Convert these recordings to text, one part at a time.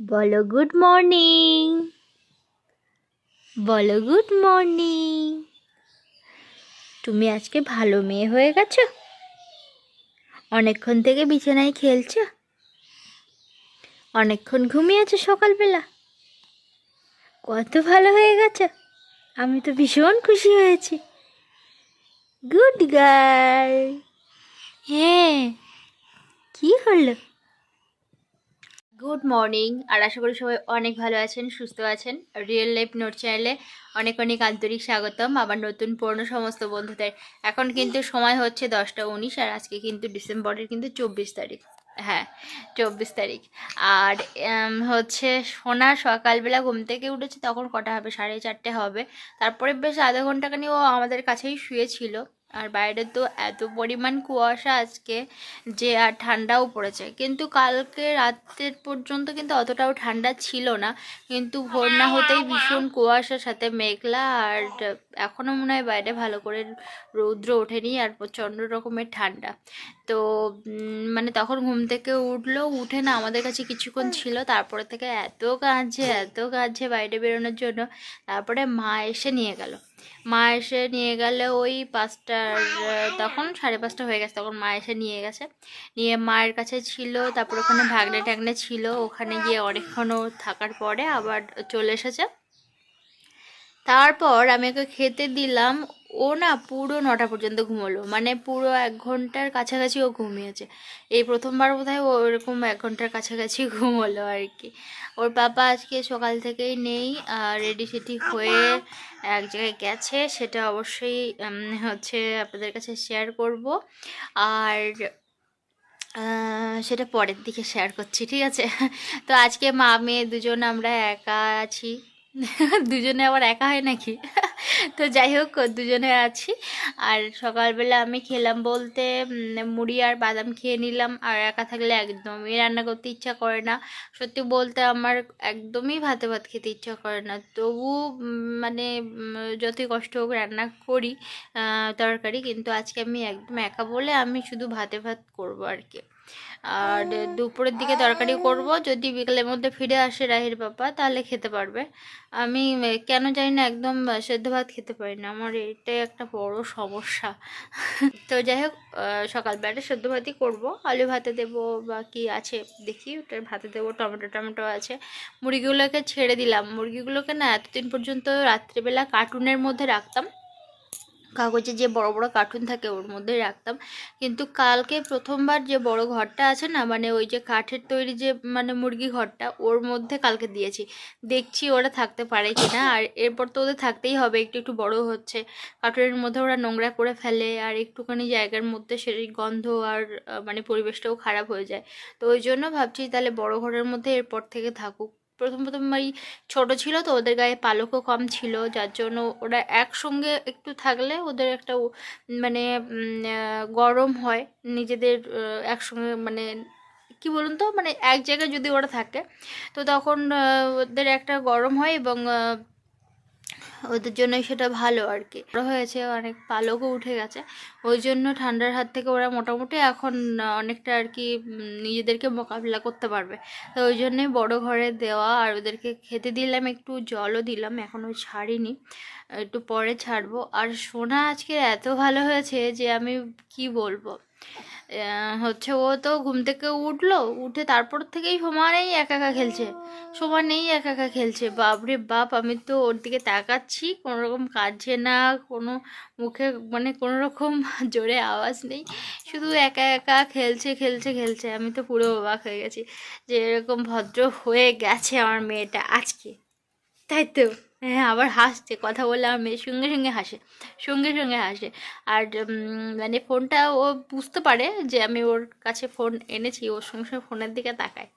বলো good morning বলো good morning তুমি আজকে ভালো মেয়ে হয়ে গেছো? অনেকক্ষণ থেকে বিছানায় খেলছো? অনেকক্ষণ ঘুমিয়েছো সকালবেলা? কত ভালো হয়ে গেছো? আমি তো ভীষণ খুশি হয়েছি। গুড গার্ল হ্যাঁ কি হলো? গুড মর্নিং আর আশা করি সবাই অনেক ভালো আছেন, সুস্থ আছেন। রিয়েল লাইফ নোট চ্যানেলে অনেক অনেক আন্তরিক স্বাগতম আবার নতুন পুরনো সমস্ত বন্ধুদের। এখন কিন্তু সময় হচ্ছে দশটা উনিশ আর আজকে কিন্তু ডিসেম্বরের কিন্তু চব্বিশ তারিখ। হ্যাঁ চব্বিশ তারিখ। আর হচ্ছে সোনা সকালবেলা ঘুম থেকে উঠেছে, তখন কটা হবে? সাড়ে চারটে হবে। তারপরে বেশ আধা ঘন্টাখানি ও আমাদের কাছেই শুয়েছিল। আর বাইরে তো এত পরিমাণ কুয়াশা আজকে যে আর ঠান্ডাও পড়েছে। কিন্তু কালকে রাতের পর্যন্ত কিন্তু অতটাও ঠান্ডা ছিল না। কিন্তু ভোর না হতেই ভীষণ কুয়াশার সাথে মেঘলা আর এখনও মনে হয় বাইরে ভালো করে রৌদ্র ওঠেনি আর প্রচণ্ড রকমের ঠান্ডা। তো মানে তখন ঘুম থেকে উঠল উঠে না, আমাদের কাছে কিছুক্ষণ ছিল, তারপরে থেকে এত কাঁদছে এত কাঁদছে বাইরে বেরোনোর জন্য। তারপরে মা এসে নিয়ে গেল। মা এসে নিয়ে গেলে ওই পাঁচটার, তখন সাড়ে পাঁচটা হয়ে গেছে, তখন মা এসে নিয়ে গেছে। নিয়ে মায়ের কাছে ছিল, তারপর ওখানে ভাগনে টাগনে ছিল, ওখানে গিয়ে অনেকক্ষণও থাকার পরে আবার চলে এসেছে। তারপর আমি ওকে খেতে দিলাম। ও না পুরো নটা পর্যন্ত ঘুমোলো। মানে পুরো এক ঘণ্টার কাছাকাছি ও ঘুমিয়েছে। এই প্রথমবার বোধহয় ও এরকম এক ঘণ্টার কাছাকাছি ঘুমোলো আর কি। ওর পাপা আজকে সকাল থেকেই নেই রেডি সেটি হয়ে এক জায়গায় গেছে। সেটা অবশ্যই হচ্ছে আপনাদের কাছে শেয়ার করব। আর সেটা পরের দিকে শেয়ার করছি, ঠিক আছে? তো আজকে মা মেয়ে দুজন আমরা একা আছি। দুজনে আবার একা হয় নাকি? তো যাই হোক, দুজনে আছি। আর সকালবেলা আমি খেলাম বলতে মুড়ি আর বাদাম খেয়ে নিলাম। আর একা থাকলে একদমই রান্না করতে ইচ্ছা করে না। সত্যি বলতে আমার একদমই ভাতে ভাত খেতে ইচ্ছা করে না। তবু মানে যতই কষ্ট হোক রান্না করি তরকারি। কিন্তু আজকে আমি একদম একা বলে আমি শুধু ভাতে ভাত করব আর কি। আর দুপুরের দিকে তরকারি করব। যদি বিকেলের মধ্যে ফিরে আসে রাহির বাবা তাহলে খেতে পারবে। আমি কেন জানি না একদম সেদ্ধ ভাত খেতে পারি না। আমার এটাই একটা বড় সমস্যা। তো যাই হোক আহ, সকালবেলা সেদ্ধ ভাতই করব। আলু ভাতে দেবো বা কি আছে দেখি ওটা ভাতে দেবো টমেটো টমেটো আছে। মুরগিগুলোকে ছেড়ে দিলাম। মুরগিগুলোকে না এতদিন পর্যন্ত রাত্রিবেলা কার্টুনের মধ্যে রাখতাম। কাগজে যে বড় বড় কার্টুন থাকে ওর মধ্যে রাখতাম। কিন্তু কালকে প্রথমবার যে বড় ঘরটা আছে না মানে ওই যে কাঠের তৈরি যে মানে মুরগি ঘরটা, ওর মধ্যে কালকে দিয়েছি। দেখছি ওরা থাকতে পারে কি না আর এরপর তো ওদের থাকতেই হবে, একটু একটু বড় হচ্ছে। কার্টুনের মধ্যে ওরা নোংরা করে ফেলে, আর একটুখানি জায়গার মধ্যে সেই গন্ধ আর মানে পরিবেশটাও খারাপ হয়ে যায়। তো ওই জন্য ভাবছি তাহলে বড় ঘরের মধ্যে এরপর থেকে থাকুক। প্রথম প্রথম ওই ছোটো ছিল তো, ওদের গায়ে পালকও কম ছিল, যার জন্য ওরা একসঙ্গে একটু থাকলে ওদের একটা মানে গরম হয়। নিজেদের একসঙ্গে মানে কি বলুন তো মানে এক জায়গায় যদি ওরা থাকে, তো তখন ওদের একটা গরম হয় এবং ওদের জন্য সেটা ভালো আর কি। বড় হয়েছে, অনেক পালকও উঠে গেছে। ওই জন্য ঠান্ডার হাত থেকে ওরা মোটামুটি এখন অনেকটা আর কি নিজেদেরকে মোকাবিলা করতে পারবে। তো ওই জন্যই বড় ঘরে দেওয়া আর ওদেরকে খেতে দিলাম, একটু জলও দিলাম এখনও ছাড়িনি। একটু পরে ছাড়বো। আর সোনা আজকে এত ভালো হয়েছে যে আমি কি বলব? হচ্ছে ও তো ঘুম থেকে উঠল, উঠে তারপর থেকেই সমানেই একা একা খেলছে। সমানেই একা একা খেলছে। বাপরে বাপ, আমি তো ওর দিকে তাকাচ্ছি কোনো রকম কাঁদছে না, কোনো মুখে মানে কোনো রকম জোরে আওয়াজ নেই। শুধু একা একা খেলছে খেলছে খেলছে। আমি তো পুরো অবাক হয়ে গেছি যে এরকম ভদ্র হয়ে গেছে আমার মেয়েটা আজকে। তাই তো? হ্যাঁ আবার হাসছে, কথা বলে আমার মেয়ের সঙ্গে সঙ্গে হাসে, সঙ্গে সঙ্গে হাসে। আর মানে ফোনটা ও বুঝতে পারে যে আমি ওর কাছে ফোন এনেছি ওর সঙ্গে সঙ্গে ফোনের দিকে তাকায়।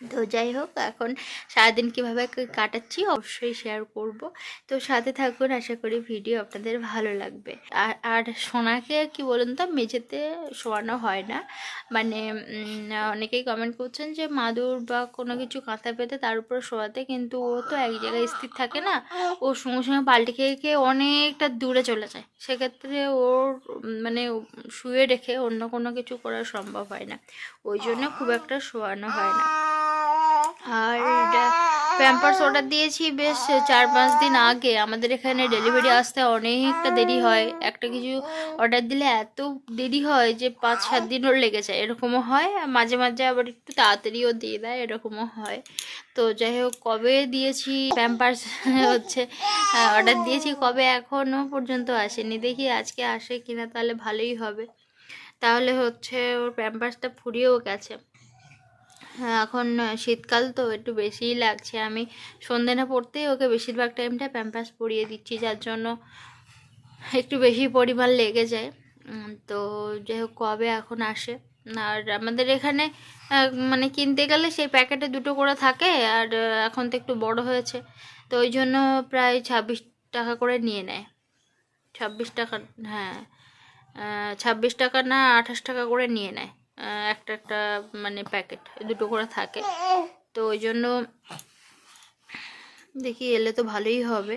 তো যাই হোক, এখন সারাদিন কীভাবে কাটাচ্ছি অবশ্যই শেয়ার করব। তো সাথে থাকুন, আশা করি ভিডিও আপনাদের ভালো লাগবে। আর আর সোনাকে কি বলুন তো, মেঝেতে শোয়ানো হয় না। মানে অনেকেই কমেন্ট করছেন যে মাদুর বা কোনো কিছু কাঁথা পেতে তার উপর শোয়াতে কিন্তু ও তো এক জায়গায় স্থির থাকে না। ও সঙ্গে সঙ্গে পাল্টে খেয়ে খেয়ে অনেকটা দূরে চলে যায়। সেক্ষেত্রে ওর মানে শুয়ে রেখে অন্য কোনো কিছু করা সম্ভব হয় না। ওই জন্য খুব একটা শোয়ানো হয় না। আর প্যাম্পার্স অর্ডার দিয়েছি বেশ চার পাঁচ দিন আগে। আমাদের এখানে ডেলিভারি আসতে অনেকটা দেরি হয়। একটা কিছু অর্ডার দিলে এত দেরি হয় যে পাঁচ সাত দিনও লেগে যায়। এরকমও হয় মাঝে মাঝে আবার একটু তাড়াতাড়িও দিয়ে দেয় এরকমও হয়। তো যাই হোক কবে দিয়েছি প্যাম্পার্স হচ্ছে অর্ডার দিয়েছি কবে এখনও পর্যন্ত আসেনি। দেখি আজকে আসে কিনা তাহলে ভালোই হবে। তাহলে হচ্ছে ওর প্যাম্পার্সটা ফুরিয়েও গেছে। হ্যাঁ, এখন শীতকাল তো একটু বেশিই লাগছে। আমি সন্ধে না পড়তেই ওকে বেশিরভাগ টাইমটা প্যাম্পাস পরিয়ে দিচ্ছি, যার জন্য একটু বেশি পরিমাণ লেগে যায়। তো যাই হোক, কবে এখন আসে? আর আমাদের এখানে মানে কিনতে গেলে সেই প্যাকেটে দুটো করে থাকে, আর এখন তো একটু বড় হয়েছে। তো ওই জন্য প্রায় ছাব্বিশ টাকা করে নিয়ে নেয়। ছাব্বিশ টাকা হ্যাঁ ছাব্বিশ টাকা না আঠাশ টাকা করে নিয়ে নেয়। একটা একটা মানে প্যাকেট দুটো করে থাকে। তো ওই জন্য দেখি এলে তো ভালোই হবে।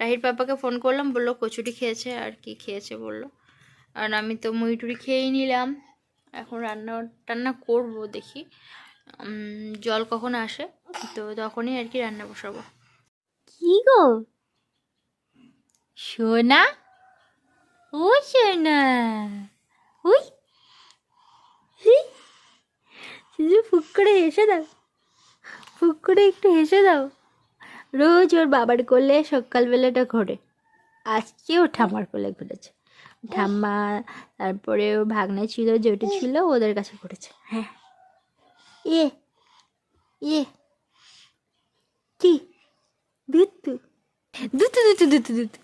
রাহির পাপাকে ফোন করলাম বলল কচুরি খেয়েছে আর কি খেয়েছে বলল। আর আমি তো মুড়ি খেয়েই নিলাম। এখন রান্না টান্না করব দেখি। জল কখন আসে? তো তখনই আর কি রান্না বসাবো। কি গো? সোনা? ও সোনা হি, শুধু ফুক করে হেসে দাও। ফুক করে একটু হেসে দাও। রোজ ওর বাবার কোলে সকালবেলাটা ঘোরে। আজকে ও ঠাম্মার কোলে ঘুরেছে। ঠাম্মা, তারপরে ও ভাগনা ছিল যেটা ছিল, ওদের কাছে ঘুরেছে। হ্যাঁ। এ এ, কি? দুতু দুতু দুতু দুতু দুতু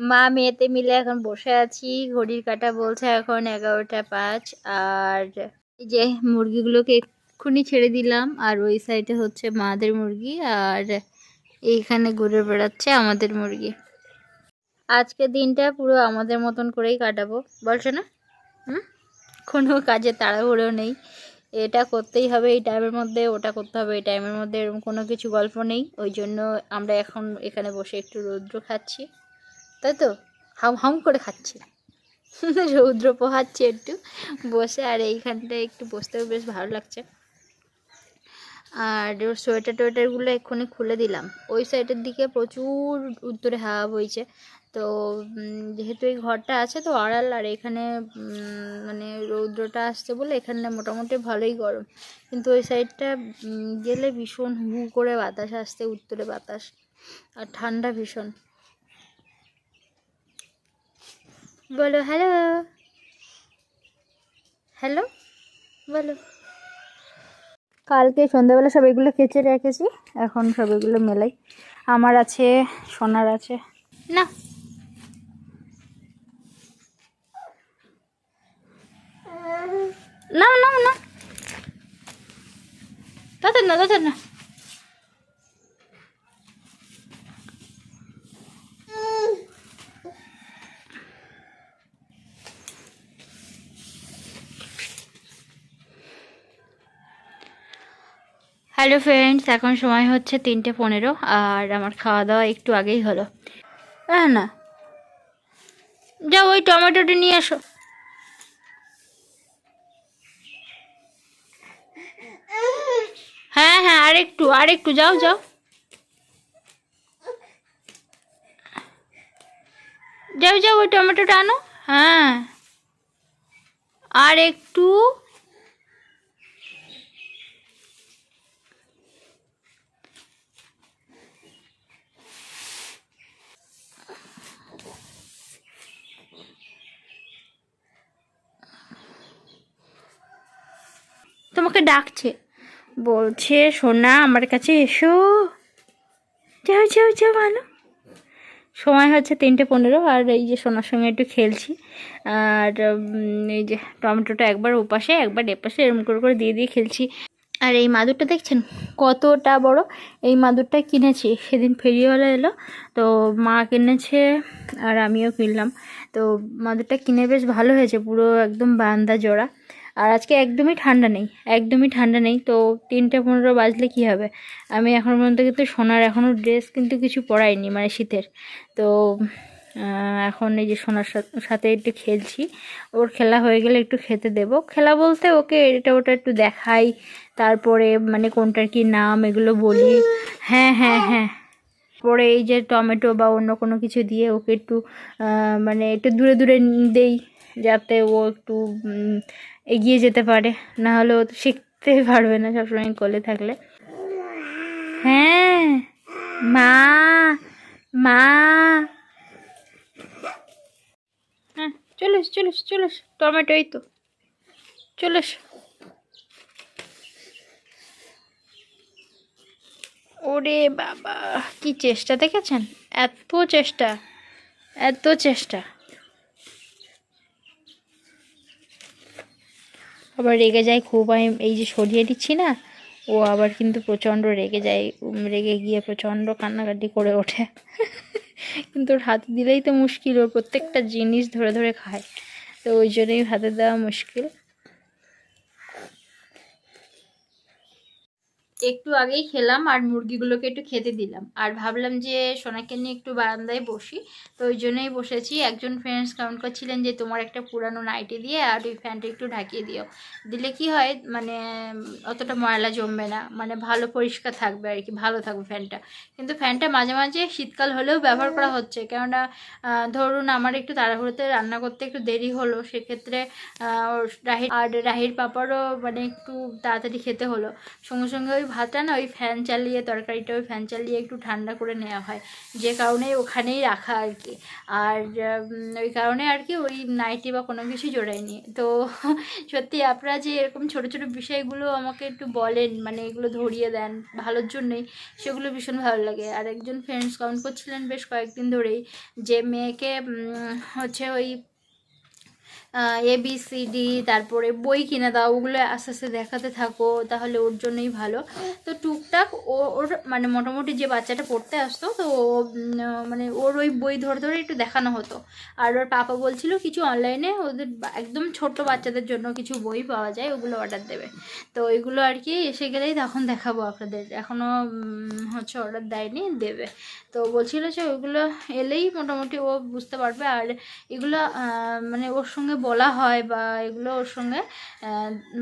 মা মেয়েতে মিলে এখন বসে আছি। ঘড়ির কাঁটা বলছে এখন এগারোটা পাঁচ। আর এই যে মুরগিগুলোকে এক্ষুনি ছেড়ে দিলাম। আর ওই সাইডে হচ্ছে মাদের মুরগি। আর এইখানে ঘুরে বেড়াচ্ছে আমাদের মুরগি। আজকে দিনটা পুরো আমাদের মতন করেই কাটাবো। বলছো না? কোনো কাজে তাড়াহুড়ো নেই। এটা করতেই হবে এই টাইমের মধ্যে, ওটা করতে হবে এই টাইমের মধ্যে, এরকম কোনো কিছু গল্প নেই। ওই জন্য আমরা এখন এখানে বসে একটু রৌদ্র খাচ্ছি। তাই তো? হাম হাম করে খাচ্ছি। রৌদ্র পোহাচ্ছি একটু। বসে আর এইখানটায় একটু বসতেও বেশ ভালো লাগছে। আর ওর সোয়েটার টোয়েটারগুলো এক্ষুনি খুলে দিলাম। ওই সাইডের দিকে প্রচুর উত্তরে হাওয়া বইছে। তো যেহেতু এই ঘরটা আছে, তো আড়াল আর এখানে মানে রৌদ্রটা আসছে বলে এখানে মোটামুটি ভালোই গরম। কিন্তু ওই সাইডটা গেলে ভীষণ হু করে বাতাস আসছে, উত্তরে বাতাস। আর ঠান্ডা ভীষণ। বলো হ্যালো হ্যালো বলো। কালকে সন্ধ্যাবেলা সব এগুলো কেচে রেখেছি, এখন সব এগুলো মেলাই। আমার আছে, সোনার আছে। না। না না না। তাতে না তাতে না। হ্যালো ফ্রেন্ডস এখন সময় হচ্ছে তিনটে পনেরো, আর আমার খাওয়া দাওয়া একটু আগেই হলো। হ্যাঁ না। যাও, ওই টমেটোটা নিয়ে এসো হ্যাঁ হ্যাঁ আর একটু আর একটু যাও যাও। যাও যাও, ওই টমেটোটা আনো। হ্যাঁ। আর একটু তোমাকে ডাকছে। বলছে, সোনা, আমার কাছে এসো। যাও যাও যাও, ভালো। সময় হচ্ছে তিনটে পনেরো, আর এই যে সোনার সঙ্গে একটু খেলছি। আর এই যে টমেটোটা একবার ওপাশে, একবার এপাশে এরকম করে করে দিয়ে দিয়ে খেলছি। আর এই মাদুরটা দেখছেন? কতটা বড়। এই মাদুরটা কিনেছি। সেদিন ফেরিওয়ালা এলো, তো মা কিনেছে আর আমিও কিনলাম। তো মাদুরটা কিনে বেশ ভালো হয়েছে, পুরো একদম বান্দা জোড়া। আর আজকে একদমই ঠান্ডা নেই, একদমই ঠান্ডা নেই। তো তিনটে পনেরো বাজলে কি হবে? আমি এখন পর্যন্ত কিন্তু সোনার এখনও ড্রেস কিন্তু কিছু পরাইনি মানে শীতের। তো এখন এই যে সোনার সাথে- একটু খেলছি। ওর খেলা হয়ে গেলে একটু খেতে দেব। খেলা বলতে ওকে এটা ওটা একটু দেখাই, তারপরে মানে কোনটার কি নাম এগুলো বলি। হ্যাঁ হ্যাঁ হ্যাঁ। পরে এই যে টমেটো বা অন্য কোনো কিছু দিয়ে ওকে একটু মানে একটু দূরে দূরে দেই, যাতে ও একটু এগিয়ে যেতে পারে না হলে ও তো শিখতে পারবে না সবসময় কোলে থাকলে। হ্যাঁ মা মা। হ্যাঁ চলিস চলিস চলে এসো, চলে টমেটো এই তো। চলে এসো। ওরে বাবা কি চেষ্টা দেখেছেন? এত চেষ্টা এত চেষ্টা। আবার রেগে যায়, খুব আমি এই যে সরিয়ে দিচ্ছি না, ও আবার কিন্তু প্রচণ্ড রেগে যায় রেগে গিয়ে প্রচণ্ড কান্নাকাটি করে ওঠে। কিন্তু ওর হাতে দিলেই তো মুশকিল ওর প্রত্যেকটা জিনিস ধরে ধরে খায়। তো ওই জন্যই হাতে দেওয়া মুশকিল। একটু আগেই খেলাম আর মুরগিগুলোকে একটু খেতে দিলাম। আর ভাবলাম যে সোনাকে নিয়ে একটু বারান্দায় বসি। তো ওই জন্যই বসেছি। একজন ফ্রেন্ডস কাউন্ট করছিলেন যে তোমার একটা পুরানো নাইটি দিয়ে আর ওই ফ্যানটা একটু ঢাকিয়ে দিও। দিলে কি হয় মানে অতটা ময়লা জমবে না। মানে ভালো পরিষ্কার থাকবে আর কি, ভালো থাকবে ফ্যানটা কিন্তু ফ্যানটা মাঝে মাঝে শীতকাল হলেও ব্যবহার করা হচ্ছে। কেননা ধরুন আমার একটু তাড়াহুড়োতে রান্না করতে একটু দেরি হলো, সেক্ষেত্রে রাহির, আর রাহির পাপারও মানে একটু তাড়াতাড়ি খেতে হলো। সঙ্গে সঙ্গে ওই ভাতটা না ওই ফ্যান চালিয়ে, তরকারিটা ওই ফ্যান চালিয়ে একটু ঠান্ডা করে নেওয়া হয়। যে কারণে ওখানেই রাখা আর কি। আর ওই কারণে আর কি ওই নাইটি বা কোনো কিছু জোড়াইনি তো সত্যি আপনারা যে এরকম ছোট ছোট বিষয়গুলো আমাকে একটু বলেন মানে এগুলো ধরিয়ে দেন ভালোর জন্যই, সেগুলো ভীষণ ভালো লাগে। আর একজন ফ্রেন্ডস কাউন্ট করছিলেন বেশ কয়েকদিন ধরেই, যে মেয়েকে হচ্ছে ওই এ বি সি ডি তারপরে বই কিনে দাও, ওগুলো আস্তে আস্তে দেখাতে থাকো, তাহলে ওর জন্যই ভালো। তো টুকটাক ওর মানে মোটামুটি যে বাচ্চাটা পড়তে আসতো, তো মানে ওর ওই বই ধরে ধরে একটু দেখানো হতো। আর ওর পাপা বলছিল কিছু অনলাইনে ওদের একদম ছোট বাচ্চাদের জন্য কিছু বই পাওয়া যায়, ওগুলো অর্ডার দেবে। তো ওইগুলো আর কি এসে গেলেই তখন দেখাবো আপনাদের। এখনও হচ্ছে অর্ডার দেয়নি, দেবে। তো বলছিল যে ওইগুলো এলেই মোটামুটি ও বুঝতে পারবে। আর এগুলো মানে ওর সঙ্গে বলা হয় বা এগুলো ওর সঙ্গে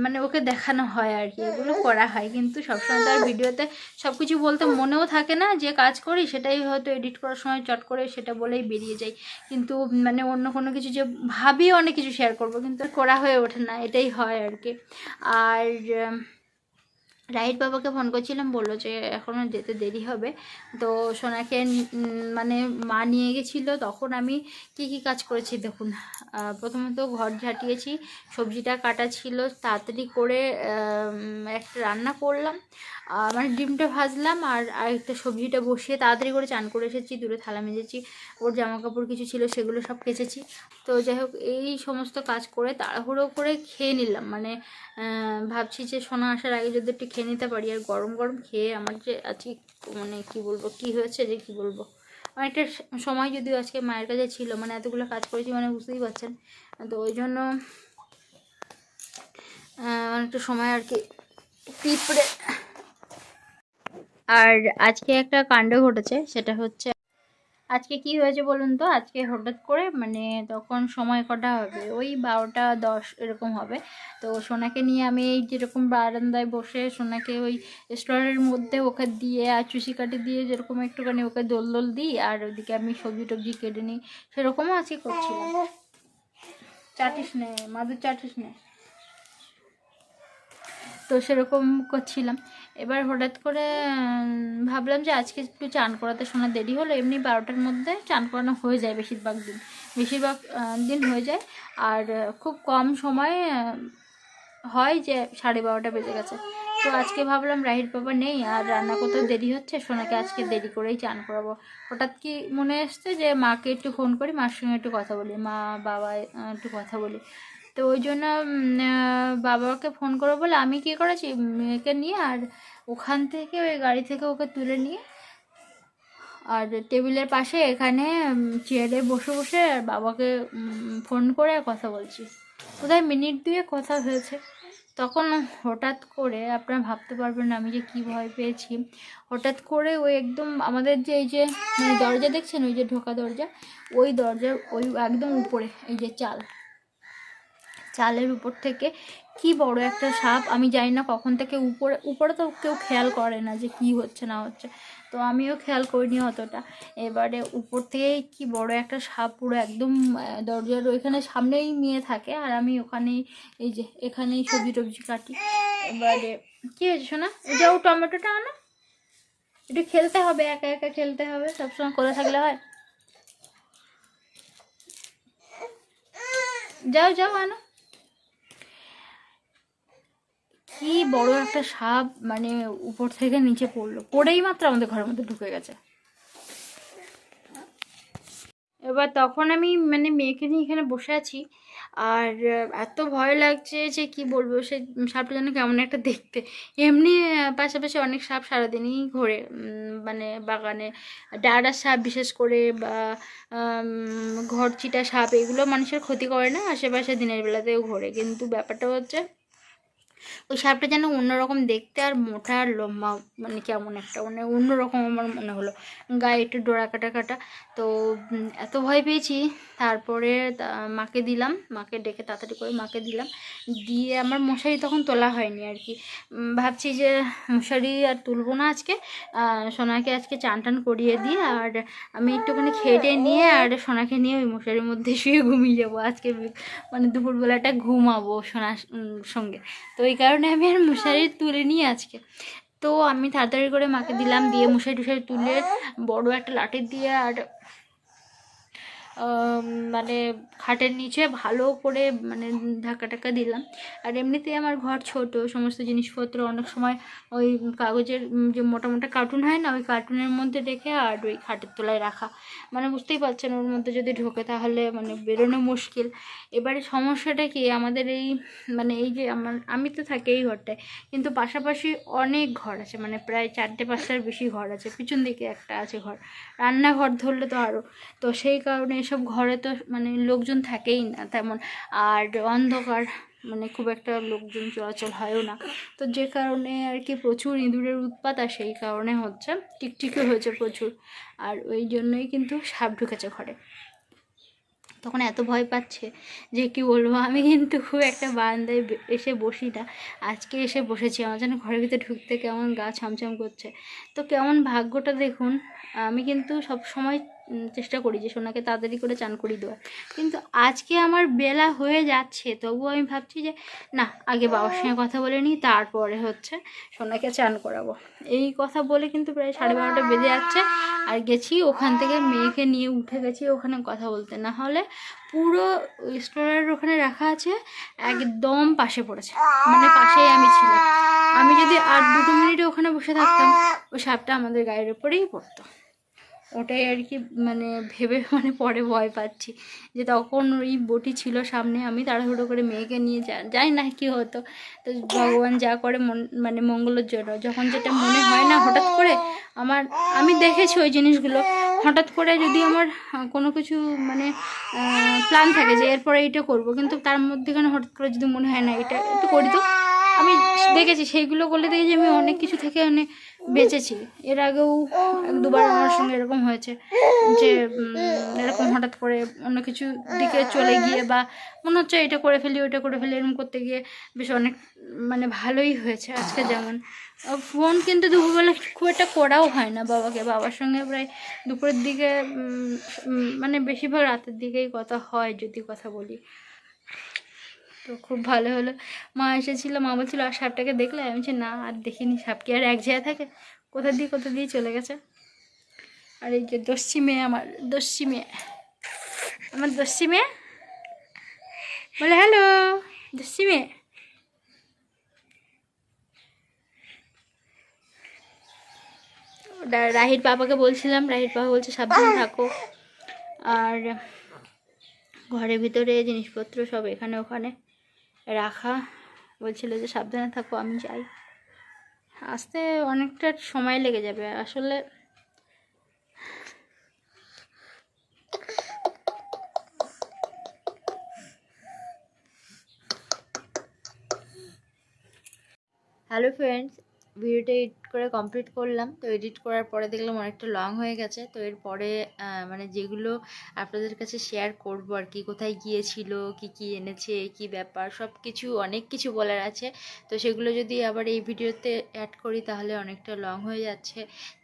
মানে ওকে দেখানো হয় আর কি, এগুলো করা হয়। কিন্তু সবসময় তো আর ভিডিওতে সব কিছু বলতে মনেও থাকে না, যে কাজ করি সেটাই হয়তো এডিট করার সময় চট করে সেটা বলেই বেরিয়ে যাই। কিন্তু মানে অন্য কোনো কিছু যে ভাবি অনেক কিছু শেয়ার করব, কিন্তু করা হয়ে ওঠে না, এটাই হয় আর কি। আর রাহিত বাবাকে ফোন করছিলাম, বলল যে এখনও যেতে দেরি হবে। তো সোনাকে মানে মা নিয়ে গেছিল, তখন আমি কি কি কাজ করেছি দেখুন প্রথমত ঘর ঝাঁটিয়েছি, সবজিটা কাটা ছিল, তাড়াতাড়ি করে একটা রান্না করলাম মানে ডিমটা ভাজলাম আর আরেকটা সবজিটা বসিয়ে তাড়াতাড়ি করে চান করে এসেছি, দূরে থালা মেজেছি, ওর জামা কাপড় কিছু ছিল সেগুলো সব কেচেছি। তো যাই হোক, এই সমস্ত কাজ করে তাড়াহুড়ো করে খেয়ে নিলাম মানে ভাবছি যে সোনা আসার আগে যদি একটু খেয়ে নিতে পারি আর গরম গরম খেয়ে আমার যে আজকে মানে কি বলব, কি হয়েছে যে কি বলব। অনেকটা সময় যদিও আজকে মায়ের কাছে ছিল মানে এতগুলো কাজ করেছি মানে বুঝতেই পারছেন। তো ওই জন্য অনেকটা সময় আর কি পিঁপড়ে। আর আজকে একটা কাণ্ড ঘটেছে, সেটা হচ্ছে আজকে কি হয়েছে বলুন তো? আজকে হঠাৎ করে মানে তখন সময় কটা হবে? ওই বারোটা দশ এরকম হবে। তো সোনাকে নিয়ে আমি এই যেরকম বারান্দায় বসে সোনাকে ওই স্টোরের মধ্যে ওকে দিয়ে আর চুষি কাটি দিয়ে যেরকম একটুখানি ওকে দোল দোল দিই, আর ওদিকে আমি সবজি টবজি কেটে নিই, সেরকমও আজকে করছিলাম। চাটিস নে, মাদুর চাটিস নে। তো সেরকম করছিলাম। এবার হঠাৎ করে ভাবলাম যে আজকে একটু চান করাতে শোনা দেরি হলো, এমনি বারোটার মধ্যে চান করানো হয়ে যায় বেশিরভাগ দিন। বেশিরভাগ দিন হয়ে যায়। আর খুব কম সময় হয় যে সাড়ে বারোটা বেজে গেছে। তো আজকে ভাবলাম রাহির বাবা নেই, আর রান্না করতেও দেরি হচ্ছে, সোনাকে আজকে দেরি করেই চান করাবো। হঠাৎ কি মনে এসছে যে মাকে একটু ফোন করি, মার সঙ্গে একটু কথা বলি, মা বাবা একটু কথা বলি। তো ওই জন্য বাবাকে ফোন করব বলে আমি কি করেছি, মেয়েকে নিয়ে আর ওখান থেকে, ওই গাড়ি থেকে ওকে তুলে নিয়ে আর টেবিলের পাশে এখানে চেয়ারে বসে বসে আর বাবাকে ফোন করে কথা বলছি। কোথায় মিনিট দুয়ে কথা হয়েছে। তখন হঠাৎ করে, আপনারা ভাবতে পারবেন না আমি যে কী ভয় পেয়েছি, হঠাৎ করে ওই একদম আমাদের যে এই যে মানে দরজা দেখছেন, ওই যে ঢোকা দরজা, ওই দরজার, ওই একদম উপরে, এই যে চাল। চালের উপর থেকে কি বড় একটা সাপ, আমি জানি না কখন থেকে উপরে উপরে তো কেউ খেয়াল করে না যে কি হচ্ছে না হচ্ছে। তো আমিও খেয়াল করিনি অতটা। এবারে উপর থেকে কি বড় একটা সাপ পুরো একদম দরজার ওইখানে সামনেই নিয়ে থাকে আর আমি ওখানেই, এই যে এখানেই সবজি টবজি কাটি। এবারে কি হয়েছে শোনা যাও টমেটোটা আনো। একটু খেলতে হবে, একা একা খেলতে হবে, সবসময় করে থাকলে হয়। যাও যাও, আনো। কি বড় একটা সাপ মানে উপর থেকে নিচে পড়ল? পড়েই মাত্র আমাদের ঘরের মধ্যে ঢুকে গেছে। এবার তখন আমি মানে মেয়েকে নিয়ে এখানে বসে আছি আর এত ভয় লাগছে যে কি বলব সে সাপটা যেন কেমন একটা দেখতে। এমনি পাশাপাশি অনেক সাপ সারাদিনই ঘোরে মানে বাগানে। ডাঁড়া সাপ বিশেষ করে বা আম, ঘরচিটা সাপ এগুলো মানুষের ক্ষতি করে না আশেপাশে দিনের বেলাতেও ঘোরে। কিন্তু ব্যাপারটা হচ্ছে ওই সাপটা যেন অন্যরকম দেখতে আর মোটা আর লম্বা মানে কেমন একটা মানে অন্যরকম আমার মনে হলো। গায়ে একটু ডোরা কাটা কাটা। তো এত ভয় পেয়েছি। তারপরে মাকে দিলাম। মাকে ডেকে তাড়াতাড়ি করে মাকে দিলাম। দিয়ে আমার মশারি তখন তোলা হয়নি আর কি। ভাবছি যে মশারি আর তুলবো না আজকে। সোনাকে আজকে চান টান করিয়ে দিয়ে আর আমি একটুখানি খেটে নিয়ে আর সোনাকে নিয়ে ওই মশারির মধ্যে শুয়ে ঘুমিয়ে যাব। আজকে মানে দুপুরবেলাটা ঘুমাবো সোনার সঙ্গে। তো এই কারণে আমি আর মশারি তুলে নিই আজকে। তো আমি তাড়াতাড়ি করে মাকে দিলাম দিয়ে মশারি টুশারি তুলে বড় একটা লাঠি দিয়ে আর মানে খাটের নিচে ভালো করে মানে ধাক্কা টাক্কা দিলাম। আর এমনিতেই আমার ঘর ছোট, সমস্ত জিনিসপত্র অনেক সময় ওই কাগজের যে মোটা মোটা কার্টুন হয় না, ওই কার্টুনের মধ্যে রেখে আর ওই খাটের তলায় রাখা। মানে বুঝতেই পারছেন ওর মধ্যে যদি ঢোকে তাহলে মানে বেরোনো মুশকিল। এবারে সমস্যাটা কি, আমাদের এই মানে এই যে আমার, আমি তো থাকি এই ঘরটায়, কিন্তু পাশাপাশি অনেক ঘর আছে মানে প্রায় চারটে পাঁচটার বেশি ঘর আছে, পিছন দিকে একটা আছে ঘর। রান্নাঘর ধরলে তো আরও তো সেই কারণে এসব ঘরে তো মানে লোকজন থাকেই না তেমন। আর অন্ধকার মানে খুব একটা লোকজন চলাচল হয়ও না। তো যে কারণে আর কি প্রচুর ইঁদুরের উৎপাত আর সেই কারণে হচ্ছে টিকটিকি হয়েছে প্রচুর। আর ওই জন্যই কিন্তু সাপ ঢুকেছে ঘরে। তখন এত ভয় পাচ্ছে যে কি বলব, আমি কিন্তু খুব একটা বারান্দায় এসে বসি না। আজকে এসে বসেছি, আমার যেন ঘরের ভিতরে ঢুকতে কেমন গা ছমছম করছে। তো কেমন ভাগ্যটা দেখুন, আমি কিন্তু সব সময় চেষ্টা করি যে সোনাকে তাড়াতাড়ি করে চান করিয়ে দেওয়ার। কিন্তু আজকে আমার বেলা হয়ে যাচ্ছে, তবুও আমি ভাবছি যে, না, আগে বাবার সঙ্গে কথা বলে নিই, তারপরে হচ্ছে সোনাকে চান করাবো। এই কথা বলে কিন্তু প্রায় সাড়ে বারোটা বেজে যাচ্ছে, আর গেছি ওখান থেকে মেয়েকে নিয়ে উঠে গেছি ওখানে কথা বলতে। না হলে পুরো স্টোরের ওখানে রাখা আছে, একদম পাশে পড়েছে। মানে পাশেই আমি ছিলাম। আমি যদি আর দুটো মিনিটে ওখানে বসে থাকতাম, ওই সাপটা আমাদের গায়ের উপরেই পড়তো। ওটাই আর কি মানে ভেবে মানে পরে ভয় পাচ্ছি। যে তখন ওই বটি ছিল সামনে, আমি তাড়াহুড়ো করে মেয়েকে নিয়ে যা, যাই না কি হতো। তো ভগবান যা করে মন মানে মঙ্গলের জন্য। যখন যেটা মনে হয় না হঠাৎ করে আমার, আমি দেখেছি ওই জিনিসগুলো। হঠাৎ করে যদি আমার কোনো কিছু মানে প্ল্যান থাকে যে এরপরে এইটা করব, কিন্তু তার মধ্যেখানে হঠাৎ করে যদি মনে হয় না এটা একটু করি, তো আমি দেখেছি, সেইগুলো করলে দেখেছি আমি অনেক কিছু থেকে অনেক বেঁচেছি। এর আগেও দুবার আমার সঙ্গে এরকম হয়েছে যে এরকম হঠাৎ করে অন্য কিছু দিকে চলে গিয়ে বা মনে হচ্ছে এটা করে ফেলি, ওইটা করে ফেলি, এরকম করতে গিয়ে বেশ অনেক মানে ভালোই হয়েছে আজকে যেমন। ফোন কিন্তু দুপুরবেলা খুব একটা করাও হয় না বাবাকে। বাবার সঙ্গে প্রায় দুপুরের দিকে মানে বেশিরভাগ রাতের দিকেই কথা হয়, যদি কথা বলি। তো খুব ভালো হলো। মা এসেছিল, মা বলছিল, আর সাপটাকে দেখলে? আমি বলছি, না, আর দেখিনি। সাপ কি আর এক জায়গায় থাকে? কোথা দিয়ে কোথা দিয়ে চলে গেছে? আর এই যে দস্যি মেয়ে আমার, দস্যি মেয়ে। আমার দস্যি মেয়ে? বলে, হ্যালো, দস্যি মেয়ে? রাহির বাবাকে বলছিলাম, রাহির বাবা বলছে, সাবধানে থাকো। আর ঘরের ভিতরে জিনিসপত্র সব এখানে, ওখানে। রাখা। বলছিল যে, সাবধানে থাকো, আমি যাই। আসতে অনেকটা সময় লেগে যাবে। আসলে হ্যালো ফ্রেন্ডস ভিডিওটা করে কমপ্লিট করলাম। তো এডিট করার পরে দেখলাম অনেকটা লং হয়ে গেছে। তো এরপরে মানে যেগুলো আপনাদের কাছে শেয়ার করব আর কি, কোথায় গিয়েছিল, কি কি এনেছে, কি ব্যাপার সব কিছু অনেক কিছু বলার আছে। তো সেগুলো যদি আবার এই ভিডিওতে অ্যাড করি তাহলে অনেকটা লং হয়ে যাচ্ছে।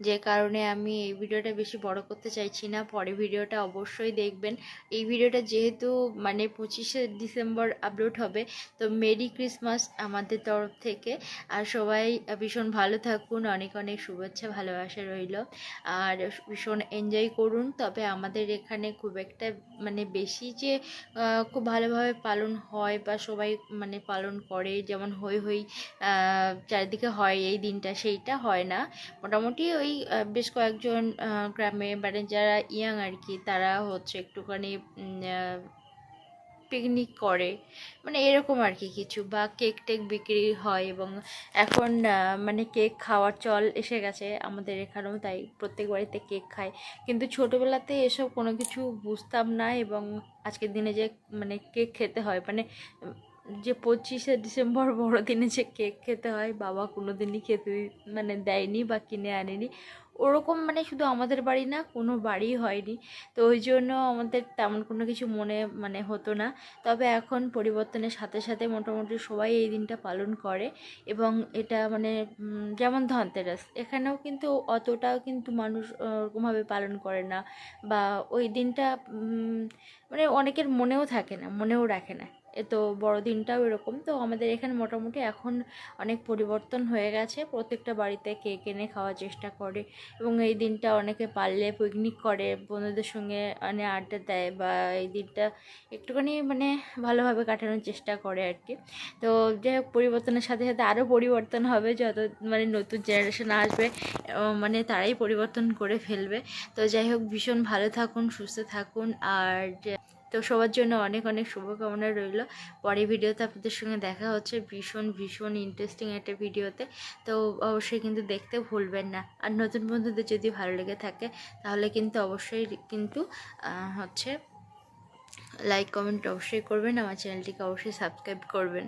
যে কারণে আমি এই ভিডিওটা বেশি বড় করতে চাইছি না। পরে ভিডিওটা অবশ্যই দেখবেন। এই ভিডিওটা যেহেতু মানে পঁচিশে ডিসেম্বর আপলোড হবে, তো মেরি ক্রিসমাস আমাদের তরফ থেকে। আর সবাই ভীষণ ভালো থাকুন। অনেক অনেক শুভেচ্ছা, ভালোবাসা রইল। আর ভীষণ এনজয় করুন। তবে আমাদের এখানে খুব একটা মানে বেশি যে খুব ভালোভাবে পালন হয় বা সবাই মানে পালন করে, যেমন হই হই চারিদিকে হয় এই দিনটা, সেইটা হয় না। মোটামুটি ওই বেশ কয়েকজন গ্রামে মানে যারা ইয়াং আর কি, তারা হচ্ছে একটুখানি পিকনিক করে। মানে এরকম আর কি কিছু বা কেক টেক বিক্রি হয় এবং এখন মানে কেক খাওয়ার চল এসে গেছে আমাদের এখানেও তাই প্রত্যেক বাড়িতে কেক খায়। কিন্তু ছোটোবেলাতে এসব কোনো কিছু বুঝতাম না এবং আজকের দিনে যে মানে কেক খেতে হয় মানে যে পঁচিশে ডিসেম্বর বড়দিনে যে কেক খেতে হয়, বাবা কোনো দিনই খেতে মানে দেয়নি বা কিনে আনেনি। ওরকম মানে শুধু আমাদের বাড়ি না, কোনো বাড়ি হয়নি। তো ওই জন্য আমাদের তেমন কোনো কিছু মনে মানে হতো না। তবে এখন পরিবর্তনের সাথে সাথে মোটামুটি সবাই এই দিনটা পালন করে এবং এটা মানে যেমন ধনতেরাস, এখানেও কিন্তু অতটাও কিন্তু মানুষ ওরকমভাবে পালন করে না বা ওই দিনটা মানে অনেকের মনেও থাকে না, মনেও রাখে না। তো বড়দিনটাও এরকম। তো আমাদের এখানে মোটামুটি এখন অনেক পরিবর্তন হয়ে গেছে। প্রত্যেকটা বাড়িতে কেক এনে খাওয়ার চেষ্টা করে এবং এই দিনটা অনেকে পারলে পিকনিক করে, বন্ধুদের সঙ্গে মানে আড্ডা দেয় বা এই দিনটা একটুখানি মানে ভালোভাবে কাটানোর চেষ্টা করে আর কি তো যাই হোক, পরিবর্তনের সাথে সাথে আরও পরিবর্তন হবে যত মানে নতুন জেনারেশন আসবে মানে তারাই পরিবর্তন করে ফেলবে। তো যাই হোক, ভীষণ ভালো থাকুন, সুস্থ থাকুন আর তো সবার জন্য অনেক অনেক শুভকামনা রইল। পরে ভিডিওতে আপনাদের সঙ্গে দেখা হচ্ছে ভীষণ ভীষণ ইন্টারেস্টিং একটা ভিডিওতে। তো অবশ্যই কিন্তু দেখতে ভুলবেন না। আর নতুন বন্ধুদের যদি ভালো লেগে থাকে, তাহলে কিন্তু অবশ্যই কিন্তু হচ্ছে লাইক কমেন্ট অবশ্যই করবেন। আমার চ্যানেলটিকে অবশ্যই সাবস্ক্রাইব করবেন।